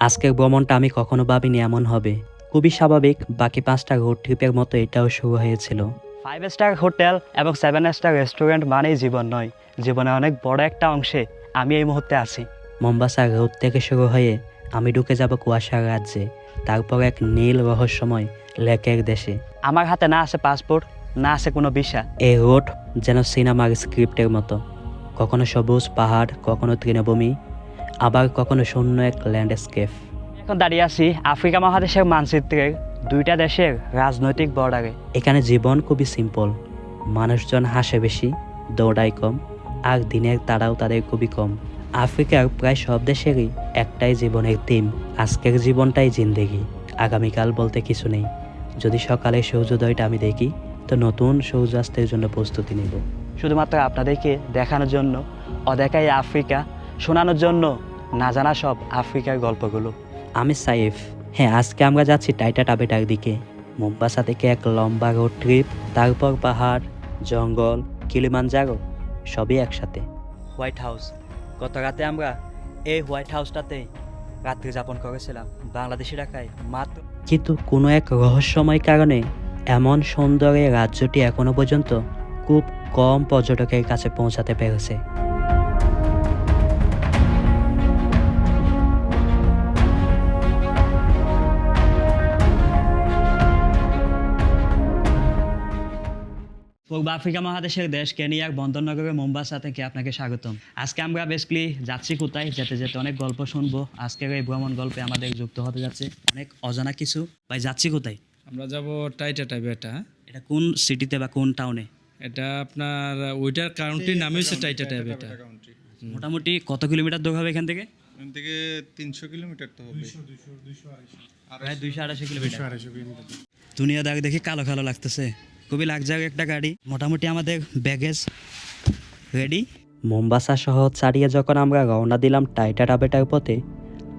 আজকের ভ্রমণটা আমি কখনো ভাবিনি এমন হবে। খুবই স্বাভাবিক বাকি পাঁচটা রোড ট্রিপের মতো এটাও শুরু হয়েছিল। ফাইভ স্টার হোটেল এবং সেভেন স্টার রেস্টুরেন্ট মানেই জীবন নয়। জীবনে অনেক বড় একটা অংশে আমি এই মুহূর্তে আছি। মোম্বাসা রোড থেকে শুরু হয়ে আমি ঢুকে যাব কুয়াশার রাজ্যে তারপর এক নীল রহস্যময় লেকের দেশে। আমার হাতে না আছে পাসপোর্ট না আছে কোনো ভিসা এই রোড যেন সিনেমার স্ক্রিপ্টের মতো। কখনো সবুজ পাহাড় কখনো তৃণভূমি আবার কখনো শূন্য এক ল্যান্ডস্কেপ। এখন দাঁড়িয়ে আছি আফ্রিকা মহাদেশের মানচিত্রের দুইটা দেশের রাজনৈতিক বর্ডারে। এখানে জীবন খুবই সিম্পল মানুষজন হাসে বেশি দৌড়ায় কম আর দিনের তারাও তাদের খুবই কম। আফ্রিকার প্রায় সব দেশেরই একটাই জীবনের থিম আজকের জীবনটাই জিন্দেগি। আগামীকাল বলতে কিছু নেই। যদি সকালে সূর্যোদয়টা আমি দেখি তো নতুন সূর্যাস্তের জন্য প্রস্তুতি নেব। শুধুমাত্র আপনাদেরকে দেখানোর জন্য অদেখাই আফ্রিকা শোনানোর জন্য না জানা সব আফ্রিকার গল্পগুলো। আমি সাইফ। হ্যাঁ আজকে আমরা যাচ্ছি টাইটা টাবেটার দিকে। মোম্বাসা থেকে এক লম্বা রোড ট্রিপ তারপর পাহাড়, জঙ্গল কিলিমানজারো সবই একসাথে। হোয়াইট হাউস গত রাতে আমরা এই হোয়াইট হাউসটাতে রাত্রি যাপন করেছিলাম। বাংলাদেশি টাকায় মাত্র কিন্তু কোনো এক রহস্যময় কারণে এমন সুন্দর এই রাজ্যটি এখনও পর্যন্ত খুব কম পর্যটকের কাছে পৌঁছাতে পেরেছে। পূর্ব আফ্রিকা মহাদেশের দেশ কেনিয়ার বন্দরনগরের মোম্বাসা থেকে আপনাকে স্বাগতম। আজকে আমরা বেসিক্যালি যাচ্ছি কোথায়? যেতে যেতে অনেক গল্প শুনব। আজকের এই ভ্রমণ গল্পে আমাদের যুক্ত হতে যাচ্ছে অনেক অজানা কিছু। ভাই যাচ্ছি কোথায়? আমরা যাব টাইটা টাইপে এটা এটা কোন সিটিতে বা কোন টাউনে এটা আপনার ওইটার কাউন্টির নামই হচ্ছে টাইটা টাইপ এটা মোটামুটি কত কিলোমিটার দূর হবে এখান থেকে? এখান থেকে তিনশো কিলোমিটার তো হবে। দুইশো আড়াইশো। কিলোমিটার। দুনিয়াদার দেখি কালো কালো লাগতেছে। খুবই লাগজারি একটা গাড়ি। মোটামুটি আমাদের ব্যাগেজ রেডি মোম্বাসা সহ ছাড়িয়ে যখন আমরা রওনা দিলাম টাইটা টাবেটার পথে,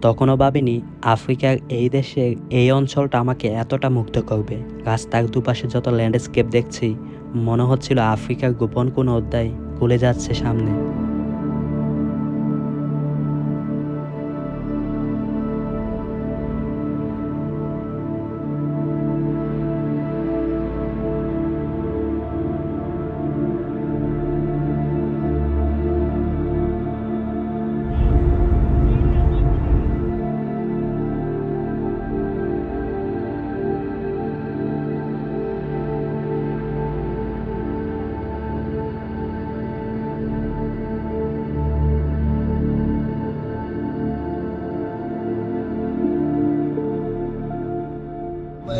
তখনও ভাবিনি আফ্রিকার এই দেশের এই অঞ্চলটা আমাকে এতটা মুগ্ধ করবে। রাস্তার দুপাশে যত ল্যান্ডস্কেপ দেখছি, মনে হচ্ছিল আফ্রিকার গোপন কোনো অধ্যায় খুলে যাচ্ছে সামনে।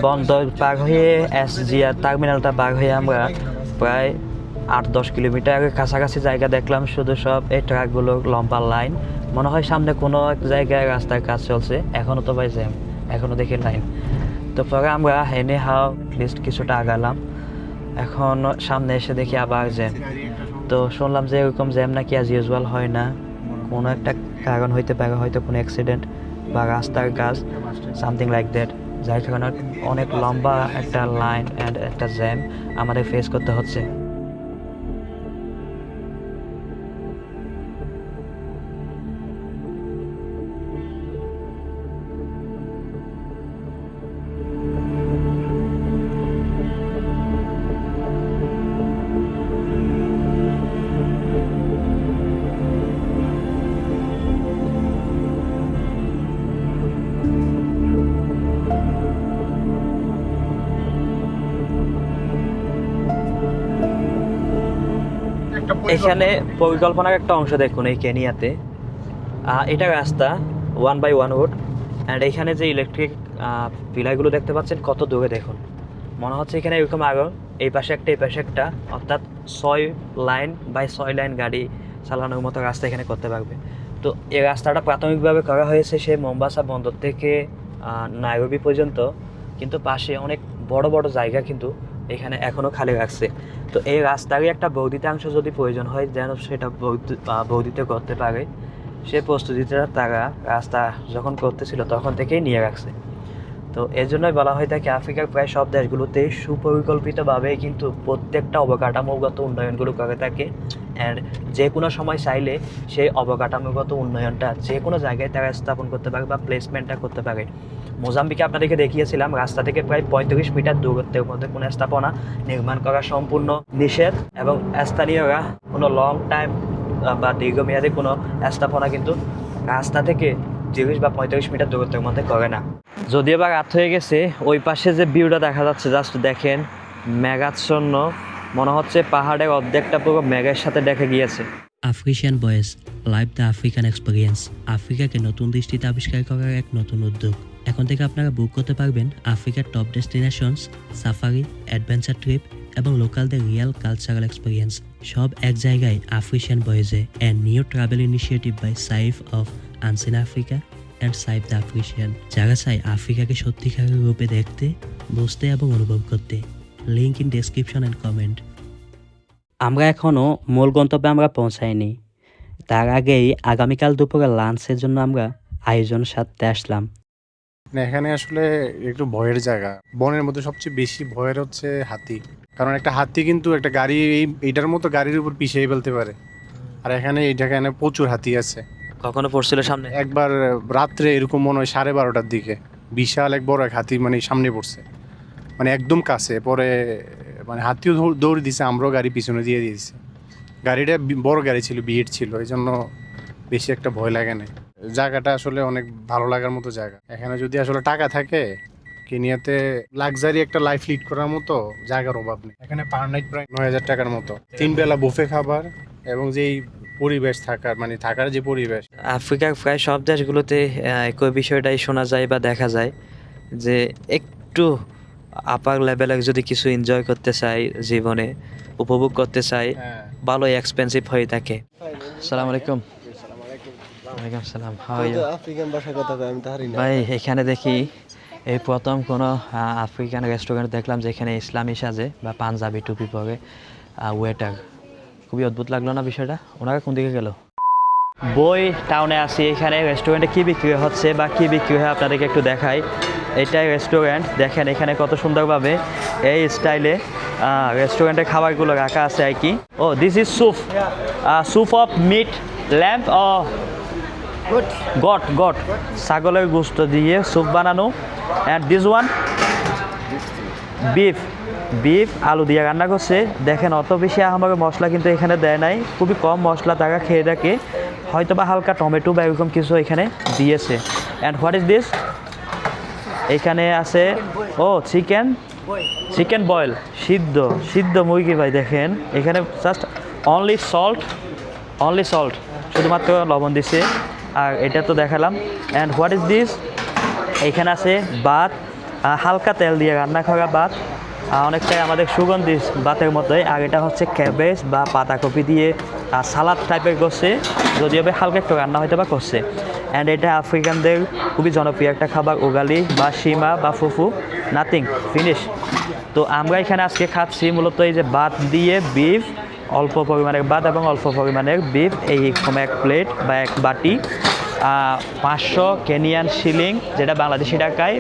বন্দর পার হয়ে এস এসজিআর টার্মিনালটা পার হয়ে আমরা প্রায় আট, দশ কিলোমিটার কাছাকাছি জায়গা দেখলাম, শুধু সব এই ট্রাকগুলো লম্বা লাইন। মনে হয় সামনে কোনো এক জায়গায় রাস্তার কাজ চলছে। এখনও তো ভাই জ্যাম এখনও দেখি লাইন তো পরে আমরা হেনে হাও লিস্ট কিছুটা আগালাম। এখন সামনে এসে দেখি আবার জ্যাম তো শুনলাম যে এরকম জ্যাম নাকি আজ ইউজুয়াল হয় না। কোনো একটা কারণ হইতে পারে, হয়তো কোনো অ্যাক্সিডেন্ট বা রাস্তার কাজ সামথিং লাইক দ্যাট যার কারণে অনেক লম্বা একটা লাইন অ্যান্ড একটা জ্যাম আমাদের ফেস করতে হচ্ছে। এখানে পরিকল্পনার একটা অংশ দেখুন এই কেনিয়াতে। এটা রাস্তা one by one road and এখানে যে ইলেকট্রিক পিলারগুলো দেখতে পাচ্ছেন, কত দূরে দেখুন। মনে হচ্ছে এখানে এরকম আরও এই পাশে একটা, এই পাশে একটা, অর্থাৎ ছয় লাইন বাই ছয় লাইন গাড়ি চালানোর মতো রাস্তা এখানে করতে পারবে। তো এই রাস্তাটা প্রাথমিকভাবে করা হয়েছে সে মোম্বাসা বন্দর থেকে নাইরবি পর্যন্ত, কিন্তু পাশে অনেক বড় বড় জায়গা কিন্তু এখানে এখনও খালি রাখছে। তো এই রাস্তারই একটা বর্ধিতাংশ যদি প্রয়োজন হয় যেন সেটা আহ, করতে পারে সে প্রস্তুতিটা তারা রাস্তা যখন করতেছিল তখন থেকেই নিয়ে রাখছে। তো এর জন্যই বলা হয় থাকে আফ্রিকার প্রায় সব দেশগুলোতে সুপরিকল্পিতভাবে কিন্তু প্রত্যেকটা অবকাঠামোগত উন্নয়নগুলো করে থাকে। অ্যান্ড যে কোনো সময় চাইলে সেই অবকাঠামোগত উন্নয়নটা যে কোনো জায়গায় তারা স্থাপন করতে পারে বা প্লেসমেন্টটা করতে পারে। মোজাম্বিকে আপনাদেরকে দেখিয়েছিলাম, রাস্তা থেকে প্রায় পঁয়ত্রিশ মিটার দূরত্বের মধ্যে কোনো স্থাপনা নির্মাণ করা সম্পূর্ণ নিষেধ এবং স্থানীয়রা কোনো লং টাইম বা দীর্ঘমেয়াদী কোনো স্থাপনা কিন্তু রাস্তা থেকে তিরিশ বা পঁয়ত্রিশ মিটার দূরত্বের মধ্যে করে না। যদিও বা রাত হয়ে গেছে, ওই পাশে যে ভিউটা দেখা যাচ্ছে জাস্ট দেখেন, মেঘাচ্ছন্ন, মনে হচ্ছে পাহাড়ের অর্ধেকটা পুরো মেঘের সাথে দেখে গিয়েছে। African boys live the African experience আফ্রিকাকে নতুন দৃষ্টিতে আবিষ্কার করার এক নতুন উদ্যোগ। এখন থেকে আপনারা বুক করতে পারবেন আফ্রিকার top destinations safari adventure trip এবং লোকালদের রিয়েল কালচারাল এক্সপিরিয়েন্স সব এক জায়গায় African বয়েজে and new travel initiative by Saif of unseen Africa and Saif the Africian যারা চায় আফ্রিকাকে সত্যিকারের রূপে দেখতে, বুঝতে এবং অনুভব করতে link in description and comment আমরা এখনও মূল গন্তব্যে আমরা পৌঁছাইনি। তার আগেই আগামীকাল দুপুরে লাঞ্চের জন্য আমরা আয়োজন সাথে আসলাম। না এখানে আসলে একটু ভয়ের জায়গা। বনের মধ্যে সবচেয়ে বেশি ভয়ের হচ্ছে হাতি। কারণ একটা হাতি কিন্তু একটা গাড়ি এই এইটার মতো গাড়ির উপর পিছিয়ে ফেলতে পারে। আর এখানে এইটা এখানে প্রচুর হাতি আছে। কখনো পড়ছিল সামনে? একবার রাত্রে এরকম মনে হয় সাড়ে বারোটার দিকে বিশাল এক বড় এক হাতি মানে সামনে পড়ছে। মানে একদম কাছে পরে মানে হাতিও দৌড়- দিছে আমরাও গাড়ি পিছনে দিয়ে দিয়েছি। গাড়িটা বড় গাড়ি ছিল বিয়েট ছিল এই জন্য বেশি একটা ভয় লাগে না জায়গাটা আসলে অনেক ভালো লাগার মতো জায়গা। এখানে যদি আসলে টাকা থাকে কেনিয়াতে লাক্সারি একটা লাইফ লিড করার মতো জায়গার অভাব নেই। এখানে পার নাইট প্রায় নয় হাজার টাকার মতো। তিন বেলা বুফে খাবার এবং যেই পরিবেশ থাকার মানে থাকার যে পরিবেশ। আফ্রিকার প্রায় সব দেশগুলোতে একই বিষয়টাই শোনা যায় বা দেখা যায় যে একটু আপার লেভেলে যদি কিছু এনজয় করতে চাই জীবনে উপভোগ করতে চাই হ্যাঁ। ভালোই এক্সপেন্সিভ হয়ে থাকে। সালাম আলাইকুম। ওয়ালাইকুম সালাম আফ্রিকান ভাষা কথা আমি তাহারি না। ভাই এখানে দেখি এই প্রথম কোনো আফ্রিকান রেস্টুরেন্ট দেখলাম যেখানে ইসলামী সাজে বা পাঞ্জাবি টুপি পরে ওয়েটার খুবই অদ্ভুত লাগল না বিষয়টা? ওনারা কোন দিকে গেল? বই টাউনে আসি এখানে রেস্টুরেন্টে কী বিক্রি হচ্ছে বা কী বিক্রি হয় আপনাদেরকে একটু দেখাই। এটাই রেস্টুরেন্ট দেখেন এখানে কত সুন্দরভাবে এই স্টাইলে রেস্টুরেন্টের খাবারগুলো রাখা আছে আর কি। ও this is soup soup of meat lamb or goat goat. ছাগলের গোস্ত দিয়ে স্যুপ বানানো। And this one beef beef আলু দিয়ে রান্না করছে। দেখেন, অত বেশি আমার মশলা কিন্তু এখানে দেয় নাই। খুবই কম মশলা তারা খেয়ে থাকে। হয়তো বা হালকা টমেটো বা এরকম কিছু এখানে দিয়েছে। অ্যান্ড হোয়াট ইজ দিস এখানে আছে, ও, চিকেন। চিকেন বয়েল, সিদ্ধ। সিদ্ধ মুরগি ভাই, দেখেন। এখানে just only salt only salt শুধুমাত্র লবণ দিছে। আর এটা তো দেখালাম। অ্যান্ড হোয়াট ইজ দিস এখানে আছে ভাত হালকা তেল দিয়ে রান্না করা ভাত। অনেকটাই আমাদের সুগন্ধি ভাতের মতোই। আর এটা হচ্ছে ক্যাবেজ বা পাতাকপি দিয়ে সালাদ টাইপের করছে। যদিও হালকা একটু রান্না হয়তো বা করছে। অ্যান্ড এটা আফ্রিকানদের খুবই জনপ্রিয় একটা খাবার, উগালি বা সীমা বা ফুফু। নাথিং ফিনিশ তো আমরা এখানে আজকে খাচ্ছি মূলত এই যে ভাত দিয়ে বিফ অল্প পরিমাণের ভাত এবং অল্প পরিমাণের বিফ এইরকম এক প্লেট বা এক বাটি। পাঁচশো কেনিয়ান শিলিং যেটা বাংলাদেশি টাকায়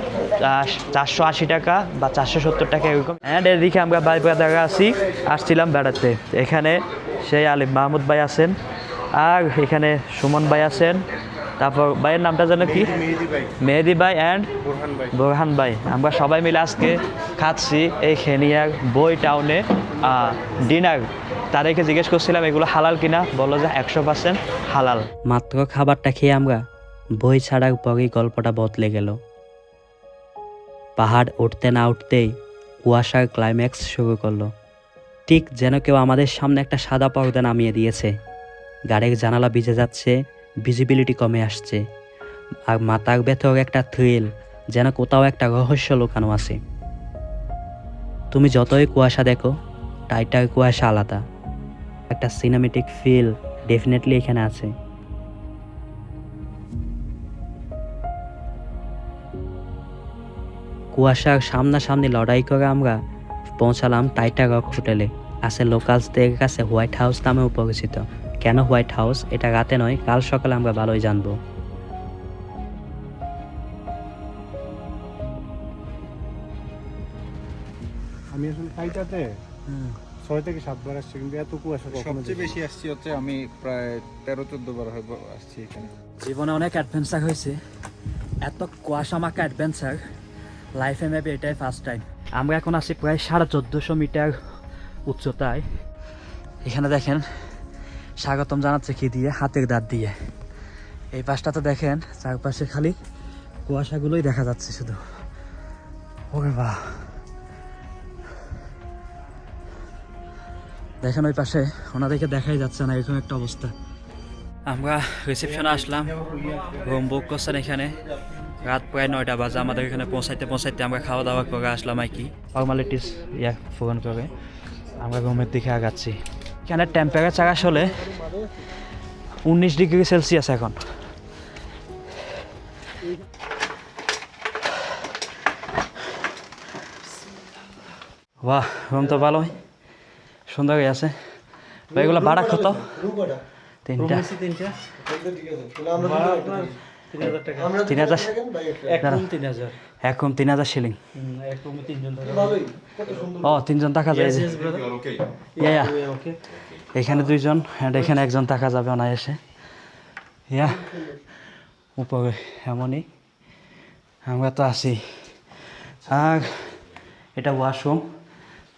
চারশো আশি টাকা বা চারশো সত্তর টাকা এরকম। অ্যান্ড এদিকে আমরা ভাই ব্রাদাররা আছি আসছিলাম বেড়াতে। এখানে সেই আলিম মাহমুদ ভাই আছেন আর এখানে সুমন ভাই আছেন। তারপর ভাইয়ের নামটা যেন কি? মেহেদি ভাই অ্যান্ড বোরহান ভাই। আমরা সবাই মিলে আজকে খাচ্ছি এই খেনিয়ার বই টাউনে ডিনার তাদেরকে জিজ্ঞেস করছিলাম, এগুলো হালাল কিনা? বলল যে, একশো পার্সেন্ট হালাল। মাত্র খাবারটা খেয়ে আমরা বই ছাড়ার পরেই গল্পটা বদলে গেল। পাহাড় উঠতে না উঠতেই কুয়াশার ক্লাইম্যাক্স শুরু করল। ঠিক যেন কেউ আমাদের সামনে একটা সাদা পর্দা নামিয়ে দিয়েছে। গাড়ির জানালা ভিজে যাচ্ছে ভিজিবিলিটি কমে আসছে। আর মাথার ভেতর একটা থ্রিল যেন কোথাও একটা রহস্য লুকানো আছে। তুমি যতই কুয়াশা দেখো টাইটার কুয়াশা আলাদা। একটা সিনেমেটিক ফিল ডেফিনেটলি এখানে আছে। কুয়াশার সামনাসামনি লড়াই করে আমরা পৌঁছালাম টাইটা রক হোটেলে। আছে লোকালসদের কাছে হোয়াইট হাউস নামেও পরিচিত। কেন হোয়াইট হাউস এটা রাতে নয় কাল সকালে আমরা ভালোই জানব। আমি আসলে টাইটাতে? ছয় থেকে সাতবার আসছি কিন্তু এত কুয়াশা কখনো সবচেয়ে বেশি আসছি হচ্ছে আমি প্রায় তেরো চোদ্দ বার হয়তো আসছি এখানে। জীবনে অনেক অ্যাডভেঞ্চার হয়েছে। এত কুয়াশা মাখা অ্যাডভেঞ্চার লাইফে মেবি এটাই ফার্স্ট টাইম আমরা এখন আছি প্রায় সাড়ে চোদ্দোশো মিটার উচ্চতায়। এখানে দেখেন স্বাগতম জানাচ্ছে কি দিয়ে? হাতের দাঁত দিয়ে। এই পাশটাতে দেখেন চারপাশে খালি কুয়াশাগুলোই দেখা যাচ্ছে শুধু। ওরে বাহ! দেখেন ওই পাশে ওনাদেরকে দেখাই যাচ্ছে না এরকম একটা অবস্থা। আমরা রিসেপশনে আসলাম রুম বুক করছেন এখানে। রাত প্রায় নয়টা বাজে আমাদের এখানে পৌঁছাইতে পৌঁছাইতে আমরা খাওয়া দাওয়া করে আসলাম আর কি। ফর্মালিটিস ইয়া পূরণ করে। আমরা রুমের দিকে আগাচ্ছি। এখানে টেম্পারেচার আসলে উনিশ ডিগ্রি সেলসিয়াস এখন। বাহ রুম তো ভালোই। সুন্দরই আছে। ভাই এগুলো ভাড়া কত? তিনটা। তিন হাজার। এক রুম তিন হাজার শিলিং ও তিনজন থাকা যায়। ইয়া ইয়া। এখানে দুইজন অ্যান্ড এখানে একজন থাকা যাবে অনায়াসে। ইয়া উপরে এমনই। আমরা তো আছি। আর এটা ওয়াশরুম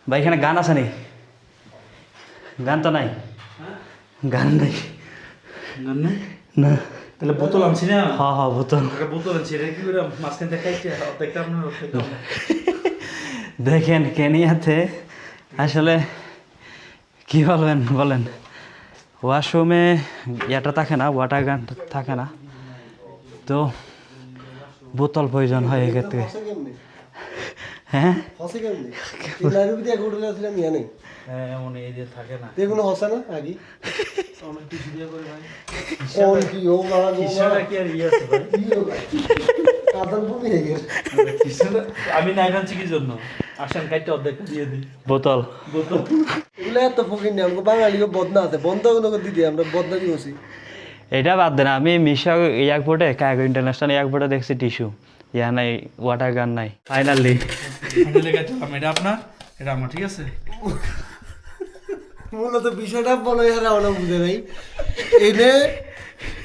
বা এখানে গান আছে নি গান তো নাই। গান নাই। না। তাহলে বোতল আনছি না? হ্যাঁ হ্যাঁ বোতল। বোতল আনছি এটা কি করে মাঝখানে দেখাইছে অর্ধেকটা আপনার দেখেন কেনিয়াতে আসলে কি বলবেন বলেন। ওয়াশরুমে ইয়েটা থাকে না ওয়াটার গান থাকে না। তো বোতল প্রয়োজন হয় এক্ষেত্রে। হ্যাঁ? হ্যাঁ এমন এই যে থাকে না। দেখুন হসে না আগে? অনেক কিছু দিয়ে করে ভাই। কোন কি ও মারা গো কি আর ইয়ে আছে ভাই? কাদান ভূমি হয়ে গেছে। কিসের- আমি নাই আনছি কি জন্য? আসান কাইটে অর্ধেকটা দিয়ে দিই। বোতল। বোতল। এগুলো এত ফকির নেই আমাকে বদনা আছে। বন্ধ দিদি আমরা বদনামি করছি এটা বাদ দেন আমি মিশা এয়ারপোর্টে কাগো ইন্টারন্যাশনাল এয়ারপোর্টে দেখছি টিস্যু। ইয়া নাই ওয়াটার গান নাই। ফাইনালি আমি এটা আপনার? এটা আমার ঠিক আছে? মূলত বিষয়টা বলো হারা অনেক বুঝে নাই। এনে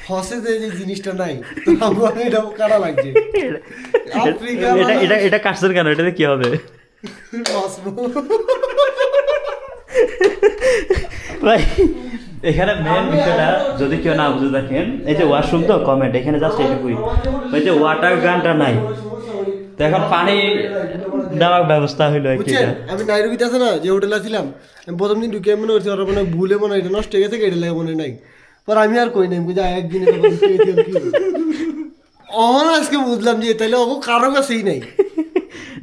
হসে যে যে জিনিসটা নাই তো আমার এটা কাটা লাগছে? আফ্রিকা এটা এটা এটা কাটছেন কেন? এটাতে কি হবে? ভাই এখানে মেন বিষয়টা যদি কেউ না বুঝে দেখেন এই যে ওয়াশরুম তো কমেন্ট এখানে জাস্ট এইটুকুই। ওই যে ওয়াটার গানটা নাই। তো এখন পানি দেওয়ার ব্যবস্থা হইল বুঝছেন। আমি নাইরুবিতে আছে না যে হোটেলে ছিলাম আমি প্রথম দিন ঢুকে মনে করছি ওরা মানে ভুলে মনে এটা নষ্ট হয়ে গেছে এটা লাগে মনে নাই পর আমি আর কই নাই আমি একদিন? অহন আজকে বুঝলাম যে তাহলে ও কারও কাছেই নাই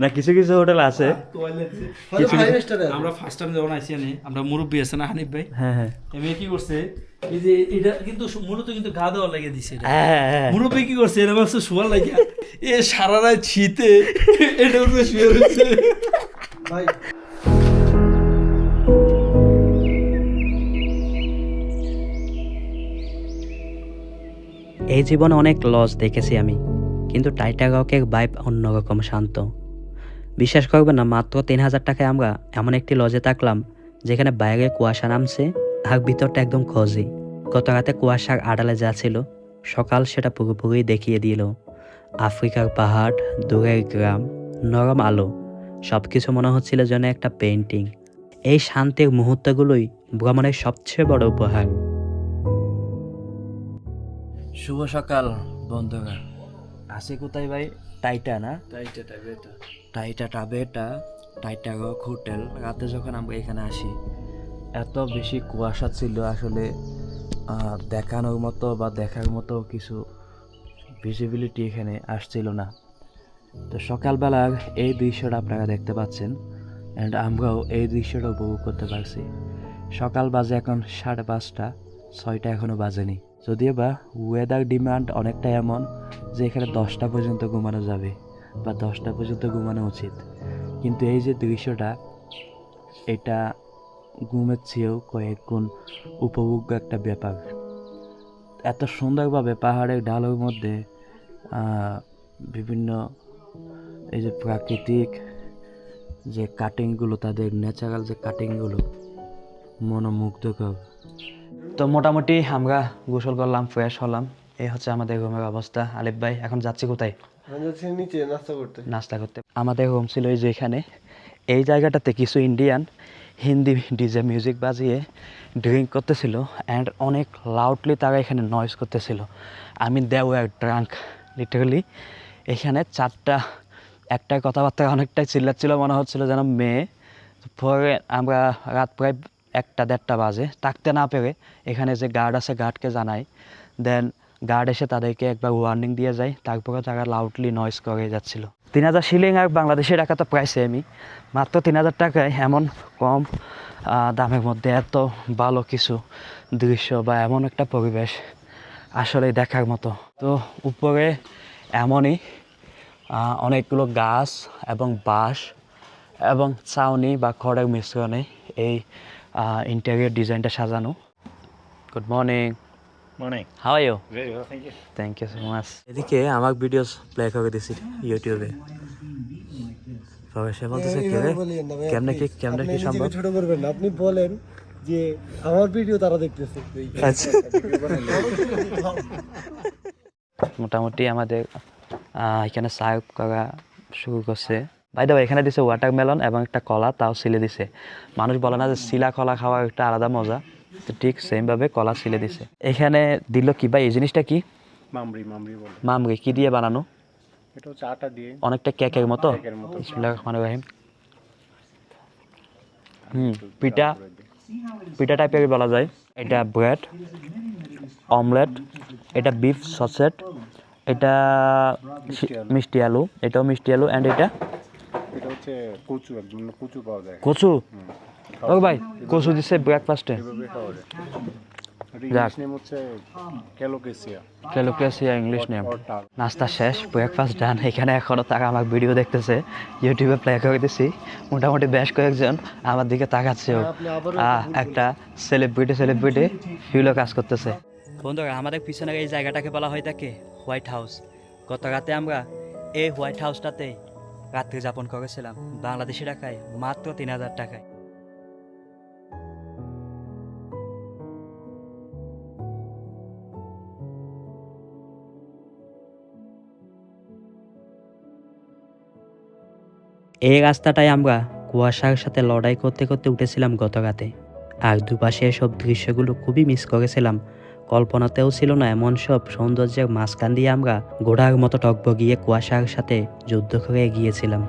না কিছু কিছু হোটেল আছে। এ আছে। আমরা ফার্স্ট টাইম যখন আইসি আনি আমরা মুরব্বী আছে না হানিফ ভাই? হ্যাঁ হ্যাঁ। এমনি কি করছে? এই যে এটা কিন্তু মূলত কিন্তু গা দেওয়া লাগিয়ে দিছে এটা। হ্যাঁ হ্যাঁ, হ্যাঁ। মুরব্বী কি করছে? এরকম এ সারা রাত শীতে এটা উপরে শুয়ে রয়েছে। ভাই। এই জীবনে অনেক লস দেখেছি আমি কিন্তু টাইটাগকের বাইব অন্যরকম শান্ত। বিশ্বাস করবেন না মাত্র তিন হাজার টাকায় আমরা এমন একটি লজে থাকলাম যেখানে বাইরে কুয়াশা নামছে আর ভিতরটা একদম খজি গত রাতে কুয়াশার আড়ালে যা ছিল সকাল সেটা পুরোপুরি দেখিয়ে দিল। আফ্রিকার পাহাড় দূরের গ্রাম নরম আলো সব কিছু মনে হচ্ছিল যেন একটা পেন্টিং এই শান্তির মুহূর্তগুলোই ভ্রমণের সবচেয়ে বড় উপহার। শুভ সকাল বন্ধুরা। আছে কোথায় ভাই? টাইটা না টাইটা টাবেটা টাইটা রক হোটেল, রাতে যখন আমরা এখানে আসি, এত বেশি কুয়াশা ছিল আসলে দেখানোর মতো বা দেখার মতো কিছু ভিজিবিলিটি এখানে আসছিল না। তো সকালবেলার এই দৃশ্যটা আপনারা দেখতে পাচ্ছেন অ্যান্ড আমরাও এই দৃশ্যটা উপভোগ করতে পারছি। সকাল বাজে এখন সাড়ে পাঁচটা, ছয়টা এখনও বাজেনি। যদিও বা ওয়েদার ডিমান্ড অনেকটা এমন যে এখানে দশটা পর্যন্ত ঘুমানো যাবে। বা দশটা পর্যন্ত ঘুমানো উচিত। কিন্তু এই যে দৃশ্যটা, এটা ঘুমের চেয়েও কয়েক গুণ উপভোগ্য একটা ব্যাপার। এত সুন্দরভাবে পাহাড়ের ডালের মধ্যে বিভিন্ন এই যে প্রাকৃতিক যে কাটিংগুলো তাদের ন্যাচারাল যে কাটিংগুলো মনোমুগ্ধকর। তো মোটামুটি আমরা গোসল করলাম ফ্রেশ হলাম। এই হচ্ছে আমাদের রুমের অবস্থা। আলিফ ভাই, এখন যাচ্ছি কোথায়? করতে। নাস্তা করতে। আমাদের হোম ছিল এই যে এখানে। এই জায়গাটাতে কিছু ইন্ডিয়ান হিন্দি ডিজে মিউজিক বাজিয়ে ড্রিঙ্ক করতেছিল অ্যান্ড অনেক লাউডলি তারা এখানে নয়েজ করতেছিল। আমি দেও এক ড্রাঙ্ক লিটারালি এখানে চারটা একটাই কথাবার্তা অনেকটাই চিল্লাচ্ছিল, মনে হচ্ছিল যেন মেয়ে। পরে আমরা রাত প্রায় একটা দেড়টা বাজে, থাকতে না পেরে এখানে যে গার্ড আছে গার্ডকে জানাই। দেন গার্ড এসে তাদেরকে একবার ওয়ার্নিং দিয়ে যায়, তারপরে তারা লাউডলি নয়েজ করে যাচ্ছিল। তিন হাজার শিলিং আর বাংলাদেশের টাকা তো প্রায় সেমই মাত্র তিন হাজার টাকায় এমন কম দামের মধ্যে এত ভালো কিছু দৃশ্য বা এমন একটা পরিবেশ আসলে দেখার মতো। তো উপরে এমনই অনেকগুলো গাছ এবং বাঁশ এবং ছাউনি বা খড়ের মিশ্রণে এই ইন্টেরিয়র ডিজাইনটা সাজানো। Good morning morning how are you very well thank you thank you so much এদিকে আমার ভিডিওস প্লে করে দিছি ইউটিউবে সবাই সে বলতেছে কে রে? কেমনে কি কেমনে কি সম্ভব? ছোট করবেন না আপনি বলেন যে আমার ভিডিও তারা দেখতেছে। আচ্ছা। মোটামুটি আমাদের আহ, এখানে সাহেব করা শুরু করছে। বাই দ্য এখানে দিছে ওয়াটারমেলন এবং একটা কলা তাও সিলে দিছে। মানুষ বলে না যে শিলা কলা খাওয়ার একটা আলাদা মজা। তো ঠিক সেমভাবে কলা সিলে দিছে। এখানে দিল কি? ভাই এই জিনিসটা কি? মামরি মামরি বলে। মামরি কি দিয়ে বানানো? এটা হচ্ছে আটা দিয়ে। অনেকটা কেকের মতো? মতো। বিসমিল্লাহির রহমানির রহিম। হুম পিঠা পিঠা টাইপের বলা যায়। এটা ব্রেড অমলেট এটা বিফ সসেট এটা মিষ্টি আলু। মিষ্টি আলু। এটাও মিষ্টি আলু অ্যান্ড এটা এটা হচ্ছে কচু একদম কচু পাওয়া যায়। কচু? ও ভাই কচু দিছে ব্রেকফাস্টে ক্যালোকেসিয়া ইংলিশ নেম নাস্তা শেষ ব্রেকফাস্ট ডান এখানে এখনও তারা আমার ভিডিও দেখতেছে। ইউটিউবে প্লে করে দিছি। মোটামুটি বেশ কয়েকজন আমার দিকে তাকাচ্ছেও আহ, একটা সেলিব্রিটি সেলিব্রিটি ফিউলো কাজ করতেছে। বন্ধুরা আমাদের পিছনের এই জায়গাটাকে বলা হয় থাকে হোয়াইট হাউস গত রাতে আমরা এই হোয়াইট হাউসটাতে রাত্রি যাপন করেছিলাম। বাংলাদেশি টাকায় মাত্র তিন হাজার টাকায়। এই রাস্তাটায় আমরা কুয়াশার সাথে লড়াই করতে করতে উঠেছিলাম গত রাতে আর দুপাশে সব দৃশ্যগুলো খুবই মিস করেছিলাম। কল্পনাতেও ছিল না এমন সব সৌন্দর্যের মাঝখান দিয়ে আমরা ঘোড়ার মতো টকবগিয়ে কুয়াশার সাথে যুদ্ধ করে গিয়েছিলাম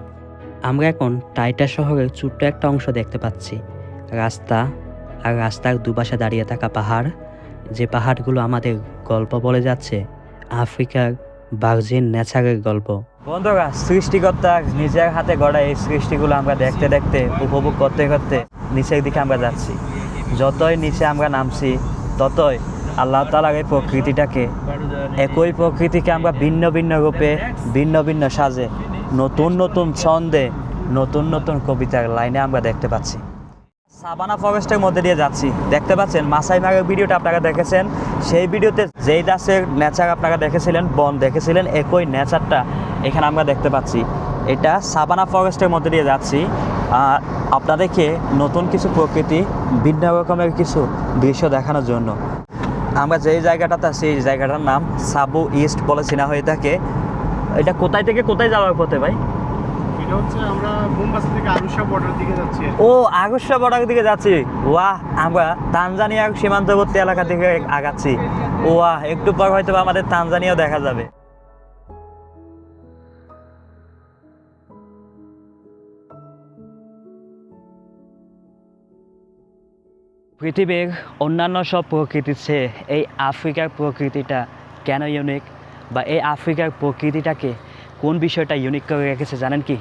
আমরা এখন টাইটা শহরের ছোট্ট একটা অংশ দেখতে পাচ্ছি। রাস্তা আর রাস্তার দুপাশে দাঁড়িয়ে থাকা পাহাড়, যে পাহাড়গুলো আমাদের গল্প বলে যাচ্ছে, আফ্রিকার ভার্জিন নেচারের গল্প। বন্ধুরা, সৃষ্টিকর্তা নিজের হাতে গড়া এই সৃষ্টিগুলো আমরা দেখতে দেখতে, উপভোগ করতে করতে নিচের দিকে আমরা যাচ্ছি। যতই নিচে আমরা নামছি, ততই আল্লাহ তালার এই প্রকৃতিটাকে, একই প্রকৃতিকে আমরা ভিন্ন ভিন্ন রূপে, ভিন্ন ভিন্ন সাজে, নতুন নতুন ছন্দে, নতুন নতুন কবিতার লাইনে আমরা দেখতে পাচ্ছি। সাবানা ফরেস্টের মধ্যে দিয়ে যাচ্ছি। দেখতে পাচ্ছেন মাসাই মাগের ভিডিওটা আপনারা দেখেছেন। সেই ভিডিওতে যেই দাসের নেচার আপনারা দেখেছিলেন, বন দেখেছিলেন, একই নেচারটা এখানে আমরা দেখতে পাচ্ছি এটা সাবানা ফরেস্টের মধ্যে দিয়ে যাচ্ছি। আর আপনাদেরকে নতুন কিছু প্রকৃতি ভিন্ন রকমের কিছু দৃশ্য দেখানোর জন্য। আমরা যেই জায়গাটাতে আছি এই জায়গাটার নাম সাবু ইস্ট বলে চেনা হয়ে থাকে। এটা কোথায় থেকে কোথায় যাওয়ার পথে ভাই? ও আগস্টা বর্ডার দিকে যাচ্ছি। ওয়াহ আমরা তানজানিয়ার সীমান্তবর্তী এলাকা থেকে আগাচ্ছি। ওয়াহ একটু পর হয়তো আমাদের তানজানিয়াও দেখা যাবে। পৃথিবীর অন্যান্য সব প্রকৃতির চেয়ে এই আফ্রিকার প্রকৃতিটা কেন ইউনিক বা এই আফ্রিকার প্রকৃতিটাকে কোন বিষয়টা ইউনিক করে রেখেছে জানেন কি?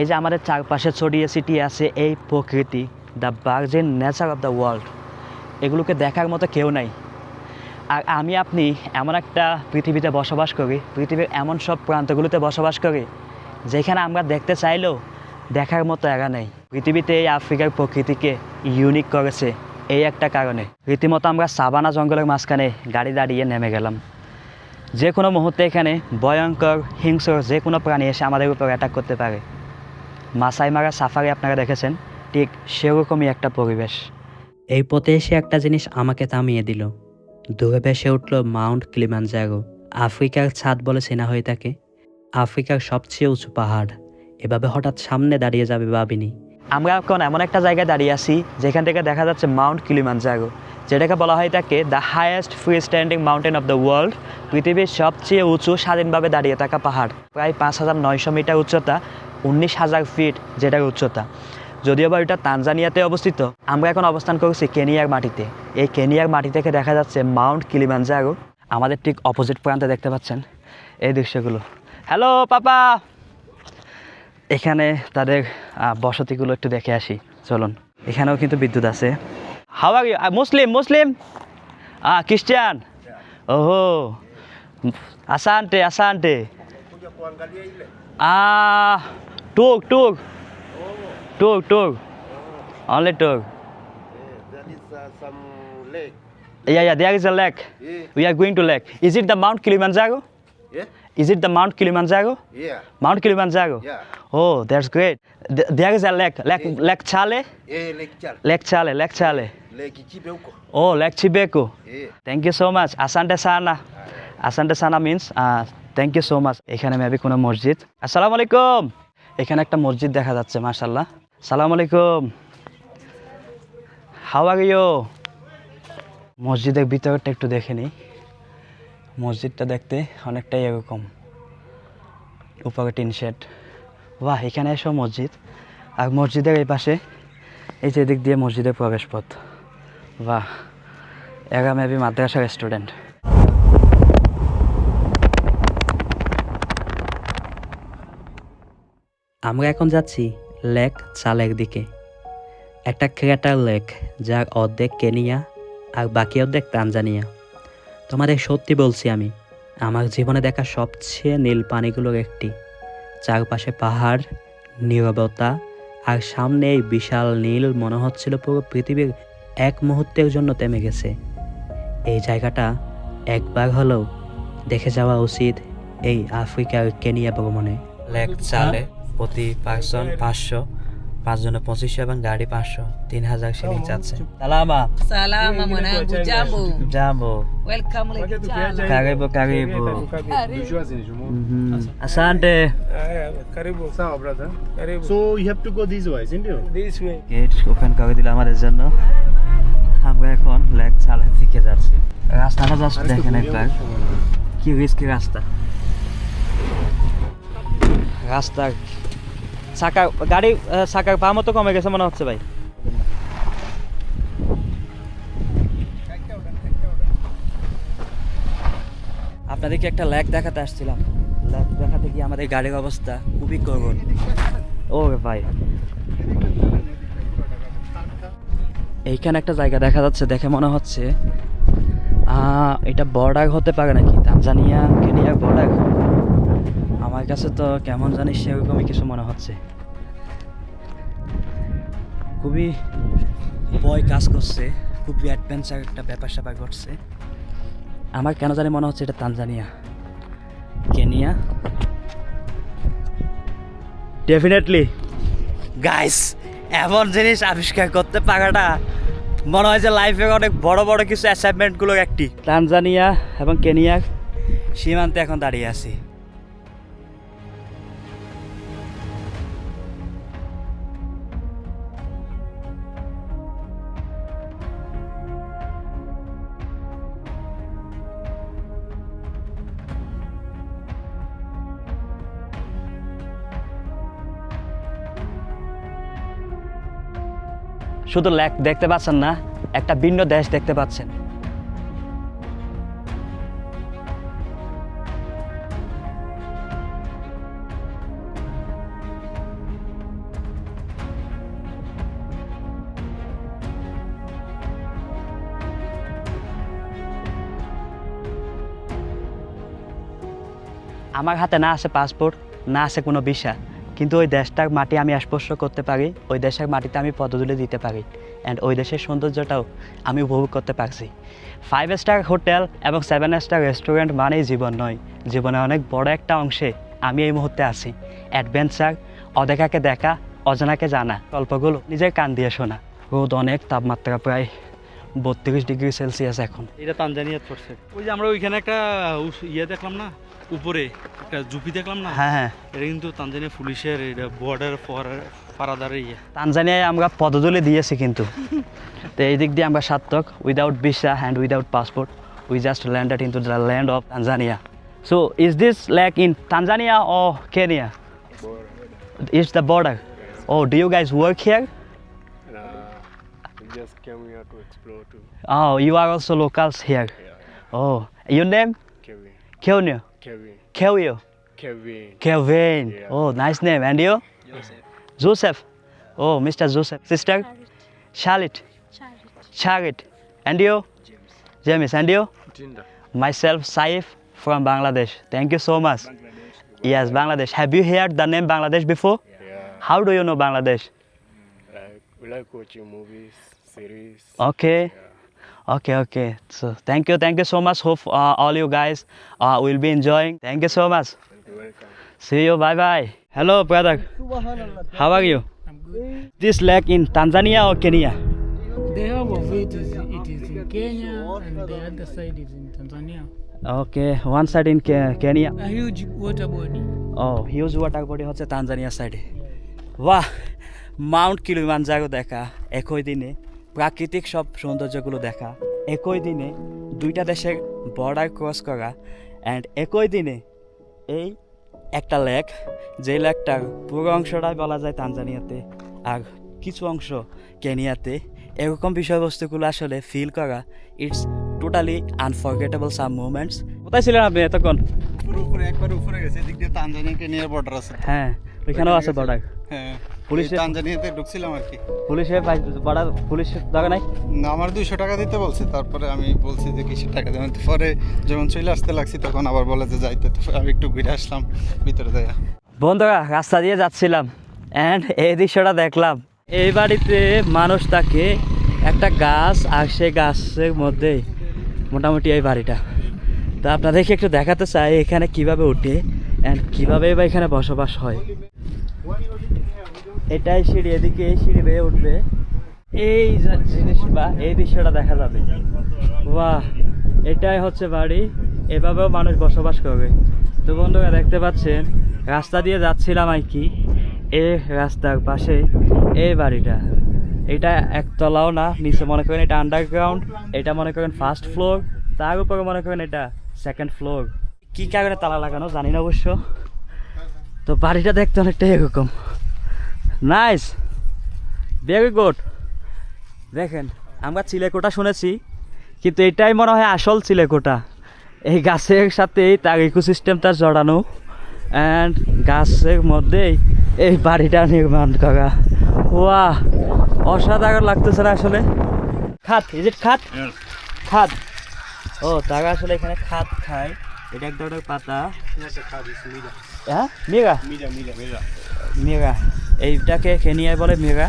এই যে আমাদের চারপাশে ছড়িয়ে ছিটিয়ে আছে এই প্রকৃতি the virgin nature of the world এগুলোকে দেখার মতো কেউ নাই। আর আমি, আপনি এমন একটা পৃথিবীতে বসবাস করি, পৃথিবীর এমন সব প্রান্তগুলোতে বসবাস করি, যেখানে আমরা দেখতে চাইলেও দেখার মতো এরা নেই। পৃথিবীতে এই আফ্রিকার প্রকৃতিকে ইউনিক করেছে এই একটা কারণে। রীতিমতো আমরা সাবানা জঙ্গলের মাঝখানে গাড়ি দাঁড়িয়ে নেমে গেলাম। যে কোনো মুহূর্তে এখানে ভয়ঙ্কর, হিংস্র যে কোনো প্রাণী এসে আমাদের উপর অ্যাটাক করতে পারে। মাসাই মারা সাফারি আপনারা দেখেছেন, ঠিক সেরকমই একটা পরিবেশ। এই পথে এসে একটা জিনিস আমাকে থামিয়ে দিল। দূরে ভেসে উঠল মাউন্ট ক্লিমানজারো আফ্রিকার ছাদ বলে চেনা হয়ে থাকে। আফ্রিকার সবচেয়ে উঁচু পাহাড়। এভাবে হঠাৎ সামনে দাঁড়িয়ে যাবে ভাবিনি। আমরা এখন এমন একটা জায়গায় দাঁড়িয়ে আছি, যেখান থেকে দেখা যাচ্ছে মাউন্ট কিলিমানজারো যেটাকে বলা হয় তাকে the highest free standing mountain of the world পৃথিবীর সবচেয়ে উঁচু স্বাধীনভাবে দাঁড়িয়ে থাকা পাহাড়। প্রায় পাঁচ হাজার নয়শো মিটার উচ্চতা, উনিশ হাজার ফিট যেটার উচ্চতা। যদিও বা এটা তানজানিয়াতে অবস্থিত, আমরা এখন অবস্থান করছি কেনিয়ার মাটিতে। এই কেনিয়ার মাটি থেকে দেখা যাচ্ছে মাউন্ট কিলিমানজারো আমাদের ঠিক অপোজিট প্রান্তে দেখতে পাচ্ছেন। এই দৃশ্যগুলো। Hello papa! এখানে তাদের বসতিগুলো একটু দেখে আসি চলুন। এখানেও কিন্তু বিদ্যুৎ আছে। হাওয়া মুসলিম মুসলিম? Ah Christian? ওহো। আসান্টে আসান্টে আহ tuk tuk. Tuk tuk. Only tuk. Yeah, yeah, there is a lake. We are going to lake. Is it the Mount Kilimanjaro? Yeah. Is it the Mount Kilimanjaro? Yeah. Mount Kilimanjaro? Yeah. Oh, that's great. Th- there is a lake, lake, yeah. lake Chale? Eh, lecture. Lake Chale, Lake Chale. Lake Chibeuko. Oh, Lake Chibeko. Eh. Thank you so much. Asante sana. Asante sana means uh, thank you so much. এখানে maybe কোনো মসজিদ আসসালামু আলাইকুম এখানে একটা মসজিদ দেখা যাচ্ছে মাশাল্লাহ সালাম আলাইকুম আর ইউ মসজিদের ভিতরটা একটু দেখে নিই মসজিদটা দেখতে অনেকটাই এরকম। উপরে টিন শেড। বাহ, এখানে এসো মসজিদ। আর মসজিদের এই পাশে, এই যে দিক দিয়ে মসজিদের প্রবেশ পথ বাহ, এরা মেবি মাদ্রাসার স্টুডেন্ট আমরা এখন যাচ্ছি লেক চালের দিকে। একটা ক্রেটার লেক যার অর্ধেক কেনিয়া আর বাকি অর্ধেক তানজানিয়া। তোমাদের সত্যি বলছি আমি, আমার জীবনে দেখা সবচেয়ে নীল পানিগুলোর একটি। চারপাশে পাহাড়, নীরবতা আর সামনে এই বিশাল নীল মনে হচ্ছিল পুরো পৃথিবীর এক মুহূর্তের জন্য থেমে গেছে। এই জায়গাটা একবার হলেও দেখে যাওয়া উচিত এই আফ্রিকার কেনিয়া ভ্রমণে। লেক চালে প্রতি পার্সন পাঁচশো পাঁচ জনে পঁচিশশো এবং গাড়ি পাঁচশো। তিন হাজার সেদিন যাচ্ছে সালামা সালামা মনে to go this wise in way gate open করে দিল আমাদের জন্য। আমরা এখন ব্ল্যাক চালের দিকে যাচ্ছি। রাস্তাটা জাস্ট দেখেন একবার। কি রিস্কি রাস্তা। রাস্তা চাকা গাড়ি মতো কমে গেছে মনে হচ্ছে ভাই। আপনাদেরকে একটা ল্যাক দেখাতে আসছিলাম। ল্যাক দেখাতে গিয়ে আমাদের গাড়ির অবস্থা খুবই করুণ ও ভাই। এইখানে একটা জায়গা দেখা যাচ্ছে দেখে মনে হচ্ছে আহ, এটা বর্ডার হতে পারে নাকি? তানজানিয়া কেনিয়ার বর্ডার আমার কাছে তো কেমন জানি সেরকমই কিছু মনে হচ্ছে। খুবই ভয় কাজ করছে খুবই অ্যাডভেঞ্চার একটা ব্যাপার স্যাপার ঘটছে। আমার কেন জানি মনে হচ্ছে এটা তানজানিয়া। কেনিয়া? ডেফিনেটলি গাইস এমন জিনিস আবিষ্কার করতে পারাটা মনে হয় যে লাইফে অনেক বড় বড় কিছু অ্যাসাইনমেন্টগুলোর একটি। তানজানিয়া এবং কেনিয়া। সীমান্তে এখন দাঁড়িয়ে আছি। শুধু দেখতে পাচ্ছেন না, একটা ভিন্ন দেশ দেখতে পাচ্ছেন। আমার হাতে না আছে পাসপোর্ট না আছে কোনো ভিসা কিন্তু ওই দেশটার মাটি আমি স্পর্শ করতে পারি, ওই দেশের মাটিতে আমি পদতুলে দিতে পারি। অ্যান্ড ওই দেশের সৌন্দর্যটাও আমি উপভোগ করতে পারছি। ফাইভ স্টার হোটেল এবং সেভেন স্টার রেস্টুরেন্ট মানেই জীবন নয়। জীবনে অনেক বড় একটা অংশে আমি এই মুহূর্তে আছি। অ্যাডভেঞ্চার অদেখাকে দেখা, অজানাকে জানা। গল্পগুলো নিজের কান দিয়ে শোনা। রোদ অনেক, তাপমাত্রা প্রায় বত্রিশ ডিগ্রি সেলসিয়াস এখন। এটা তানজানিয়াত পড়ছে। ওই যে আমরা ওইখানে একটা ইয়ে দেখলাম না? উপরে একটা জুপি দেখলাম না হ্যাঁ হ্যাঁ এটা কিন্তু তানজানিয়া পুলিশের এটা বর্ডার ফারাদার ইয়ে তানজানিয়ায় আমরা পদদলি দিয়েছি কিন্তু তো এই দিক দিয়ে আমরা সার্থক without visa and without passport we just landed into the land of Tanzania so is this lake in Tanzania or Kenya is the border oh do you guys work here just came here to explore to Oh, you are also locals here. Yeah. Oh, your name? Kevin. Kelvin. Kevin. Kelvin. Kevin. Kelvin. Yeah. Oh, nice name. And you? Joseph. Joseph. Oh, Mr. Joseph. Sister? Charlotte. Charlotte. Charlotte. And you? James. James. And you? Tinder. Myself, Saif from Bangladesh. Thank you so much. Bangladesh. Yes, Bangladesh. Have you heard the name Bangladesh before? Yeah. How do you know Bangladesh? Mm, like we like watching movies, series. Okay. Okay, okay. So thank you, thank you so much. Hope uh, all you guys uh, will be enjoying. Thank you so much. You're welcome. See you. Bye bye. Hello, brother. How are you? This lake in Tanzania or Kenya? The hub of it is it is in Kenya and the other side is in Tanzania. Okay, one side in Ke- Kenya. A huge water body. O huge water body হচ্ছে Tanzania সাইডে বাহ Mount Kilimanjaro দেখা একই দিনে প্রাকৃতিক সব সৌন্দর্যগুলো দেখা। একই দিনে দুইটা দেশের বর্ডার ক্রস করা অ্যান্ড একই দিনে এই একটা লেক যে লেকটার পুরো অংশটাই বলা যায় তানজানিয়াতে। আর কিছু অংশ কেনিয়াতে। এরকম বিষয়বস্তুগুলো আসলে ফিল করা it's totally unforgettable some movements কোথায় ছিলেন আপনি এতক্ষণ? উপরে একবার উপরে গেছে এদিক দিয়ে তানজানিয়া কেনিয়ার বর্ডার আছে। হ্যাঁ ওইখানেও আছে বর্ডার হ্যাঁ। পুলিশে- তানজানিয়াতে ঢুকছিলাম আর কি। পুলিশে বর্ডার পুলিশ দরকার নাই? না, আমার দুইশো টাকা দিতে বলছে তারপরে আমি বলছি যে কিসের টাকা দেবেন? পরে যখন চলে আসতে লাগছি তখন আবার বলে যে যাইতে। তো আমি একটু ঘুরে আসলাম ভিতরে যাই বন্ধুরা রাস্তা দিয়ে যাচ্ছিলাম অ্যান্ড এই দৃশ্যটা দেখলাম। এই বাড়িতে মানুষ থাকে একটা গাছ আর সেই গাছের মধ্যে মোটামুটি এই বাড়িটা। তো আপনাদেরকে একটু দেখাতে চাই এখানে কীভাবে ওঠে অ্যান্ড কীভাবে বা এখানে বসবাস হয়। এটাই সিঁড়ি, এদিকে এই সিঁড়ি বেয়ে উঠবে। এই জিনিস বা, এই দৃশ্যটা দেখা যাবে। বাহ, এটাই হচ্ছে বাড়ি। এভাবেও মানুষ বসবাস করবে। তো বন্ধুরা, দেখতে পাচ্ছেন, রাস্তা দিয়ে যাচ্ছিলাম আর কি। এই রাস্তার পাশে এই বাড়িটা। এটা একতলাও না, নিচে মনে করেন এটা আন্ডারগ্রাউন্ড এটা মনে করেন ফার্স্ট ফ্লোর তার উপরে মনে করেন এটা সেকেন্ড ফ্লোর কী কারণে তালা লাগানো জানি না অবশ্য। তো বাড়িটা দেখতে অনেকটা এরকম। নাইস ভেরি গুড দেখেন আমরা চিলেকোটা শুনেছি কিন্তু এটাই মনে হয় আসল চিলেকোটা। এই গাছের সাথেই তার ইকোসিস্টেম তার জড়ানো অ্যান্ড গাছের মধ্যেই এই বাড়িটা নির্মাণ করা। ওয়া অসাধারণ লাগতেছে না আসলে? খাত ইজ ইট খাত খাত ও তারা আসলে এখানে খাত খায়। এটা এক ধরনের পাতা। হ্যাঁ? মেগা মেগা এইটাকে কেনিয়ায় বলে মেঘা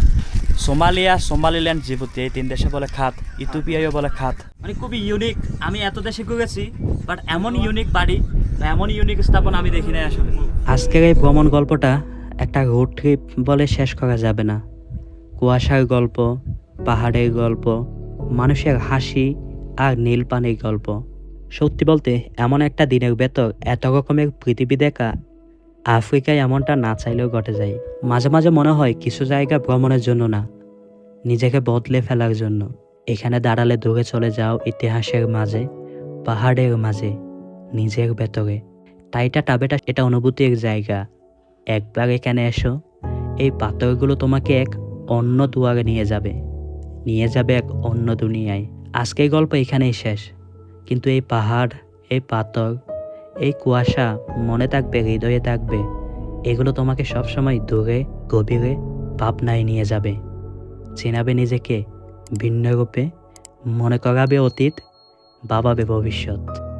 সোমালিয়া সোমালিল্যান্ড জিবুতি এই তিন দেশে বলে খাত ইথিওপিয়ায় বলে খাত মানে খুবই ইউনিক আমি এত দেশে ঘুরেছি বাট এমন ইউনিক বাড়ি বা এমন ইউনিক স্থাপন আমি দেখি নাই আসলে। আজকের এই ভ্রমণ গল্পটা একটা রোড ট্রিপ বলে শেষ করা যাবে না। কুয়াশার গল্প পাহাড়ের গল্প মানুষের হাসি আর নীল পানির গল্প। সত্যি বলতে এমন একটা দিনের ভেতর এত রকমের পৃথিবী দেখা আফ্রিকায় এমনটা না চাইলেও ঘটে যায়। মাঝে মাঝে মনে হয় কিছু জায়গা ভ্রমণের জন্য না, নিজেকে বদলে ফেলার জন্য। এখানে দাঁড়ালে দূরে চলে যাও ইতিহাসের মাঝে, পাহাড়ের মাঝে, নিজের ভেতরে। তাইটা টাবেটা এটা অনুভূতির জায়গা। একবার এখানে এসো, এই পাথরগুলো তোমাকে এক অন্য দুয়ারে নিয়ে যাবে। নিয়ে যাবে এক অন্য দুনিয়ায়। আজকের গল্প এখানেই শেষ। কিন্তু এই পাহাড়, এই পাথর এই কুয়াশা মনে থাকবে, হৃদয়ে থাকবে। এগুলো তোমাকে সবসময় দূরে, গভীরে, ভাবনায় নিয়ে যাবে। চেনাবে নিজেকে ভিন্ন রূপে মনে করাবে অতীত, ভাবাবে ভবিষ্যৎ।